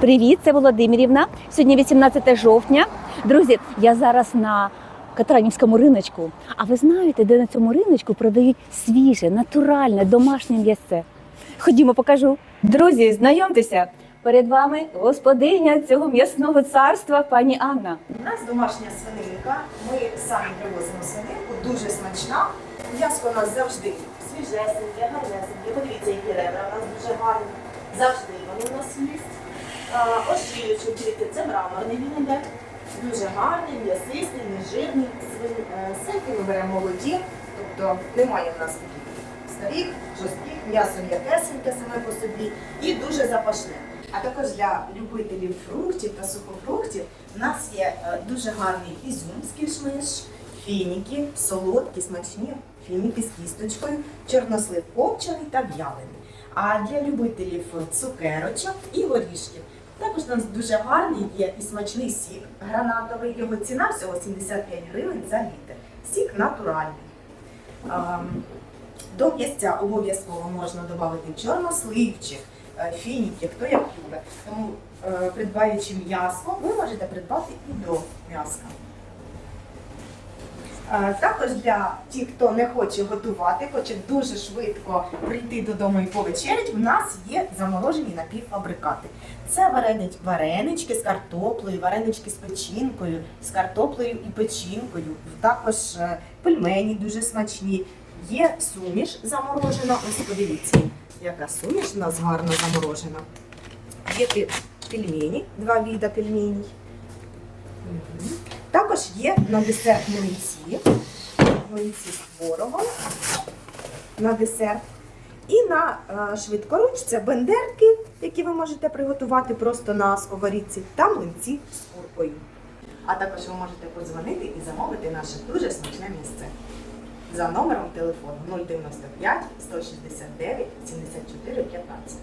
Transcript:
Привіт, це Володимирівна. Сьогодні 18 жовтня. Друзі, я зараз на Катранівському риночку. А ви знаєте, де на цьому риночку продають свіже, натуральне, домашнє м'ясце? Ходімо, покажу. Друзі, знайомтеся. Перед вами господиня цього м'ясного царства, пані Анна. У нас домашня свининка. Ми самі привозимо свининку, дуже смачна. М'ясо у нас завжди свіжесеньке, гарнесеньке. Подивіться, які ребра у нас дуже гарні. Завжди вони у нас є. А, Ошийочок, дивіться, це мраморний він іде. Дуже гарний, м'ясистий, нежирний. Свин... е, ми беремо молоді, тобто немає в нас старих, жорстких, м'ясо м'якесеньке саме по собі і дуже запашне. А також для любителів фруктів та сухофруктів у нас є е, дуже гарний ізюм з фініки, солодкі, смачні фініки з кісточкою, чорнослив копчений та в'ялений. А для любителів цукерочок і горішків також у нас дуже гарний є і смачний сік гранатовий. Його ціна всього 75 гривень за літр. Сік натуральний. До м'ясця обов'язково можна додати чорносливчик, е, фініки, хто як любить. Тому, е, придбаючи м'ясо, ви можете придбати і до м'яска. Е, Також для тих, хто не хоче готувати, хоче дуже швидко прийти додому і повечерять, в нас є заморожені напівфабрикати. Це варени- варенички з картоплею, варенички з печінкою, з картоплею і печінкою. Також е, пельмені дуже смачні. Є суміш заморожена. Ось подивіться, яка суміш у нас гарно заморожена. Є пельмені, два віда пельменей. Мгм. Також є на десерт млинці, млинці з творогом на десерт. І на е, швидкоруч це бендерки, які ви можете приготувати просто на сковорідці, та млинці з куркою. А також ви можете подзвонити і замовити наше дуже смачне місце за номером телефону 095 169 74 15.